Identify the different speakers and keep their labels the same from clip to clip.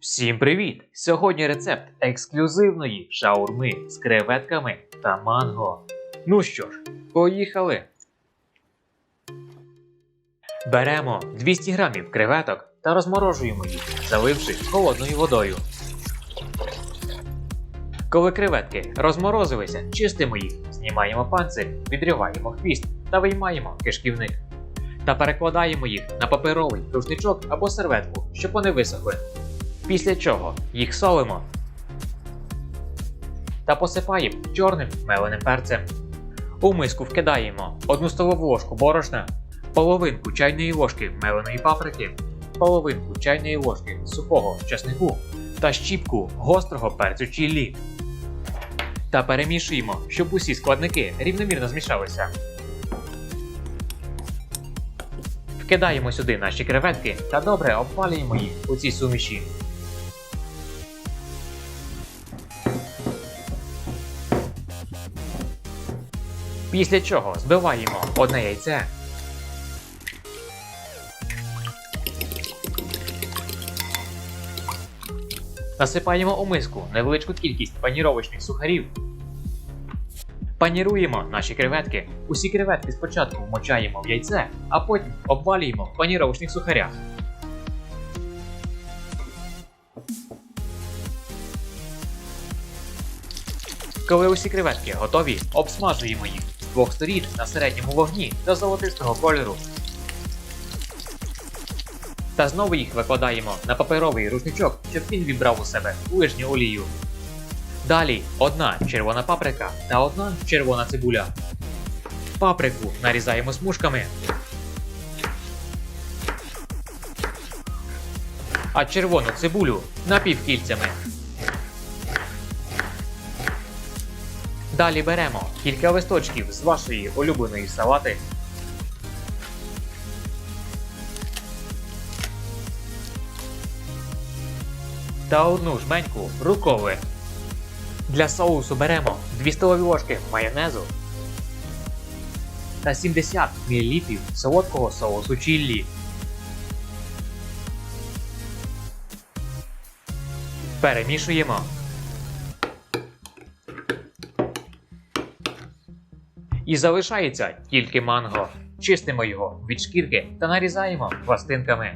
Speaker 1: Всім привіт! Сьогодні рецепт ексклюзивної шаурми з креветками та манго. Ну що ж, поїхали. Беремо 200 грамів креветок та розморожуємо їх, заливши холодною водою. Коли креветки розморозилися, чистимо їх, знімаємо панцир, відриваємо хвіст та виймаємо кишківник. Та перекладаємо їх на паперовий рушничок або серветку, щоб вони висохли. Після чого їх солимо та посипаємо чорним меленим перцем. У миску вкидаємо 1 столову ложку борошна, половинку чайної ложки меленої паприки, половинку чайної ложки сухого часнику та щіпку гострого перцю чіллі. Та перемішуємо, щоб усі складники рівномірно змішалися. Вкидаємо сюди наші креветки та добре обвалюємо їх у цій суміші. Після чого збиваємо одне яйце. Насипаємо у миску невеличку кількість паніровочних сухарів. Паніруємо наші креветки. Усі креветки спочатку вмочаємо в яйце, а потім обвалюємо в паніровочних сухарях. Коли усі креветки готові, обсмажуємо їх двох сторін на середньому вогні до золотистого кольору. Та знову їх викладаємо на паперовий рушничок, щоб він вібрав у себе лишню олію. Далі одна червона паприка та одна червона цибуля. Паприку нарізаємо смужками. А червону цибулю напівкільцями. Далі беремо кілька листочків з вашої улюбленої салати. Та одну жменьку руколи. Для соусу беремо 2 столові ложки майонезу та 70 мл солодкого соусу чіллі. Перемішуємо. І залишається тільки манго. Чистимо його від шкірки та нарізаємо пластинками.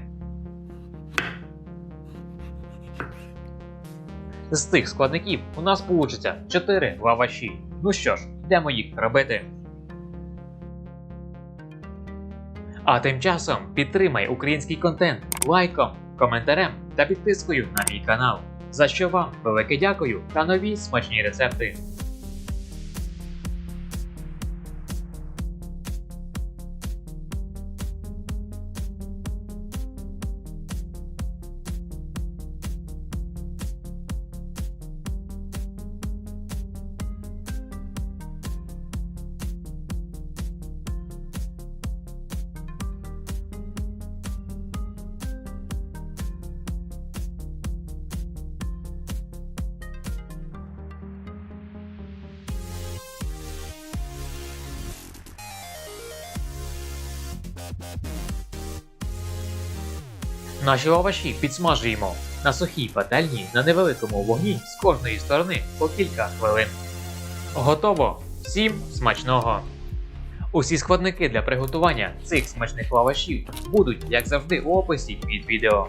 Speaker 1: З цих складників у нас вийде 4 лаваші. Ну що ж, йдемо їх робити. А тим часом підтримай український контент лайком, коментарем та підпискою на мій канал. За що вам велике дякую та нові смачні рецепти. Наші лаваші підсмажуємо на сухій пательні на невеликому вогні з кожної сторони по кілька хвилин. Готово! Всім смачного! Усі складники для приготування цих смачних лавашів будуть, як завжди, у описі під відео.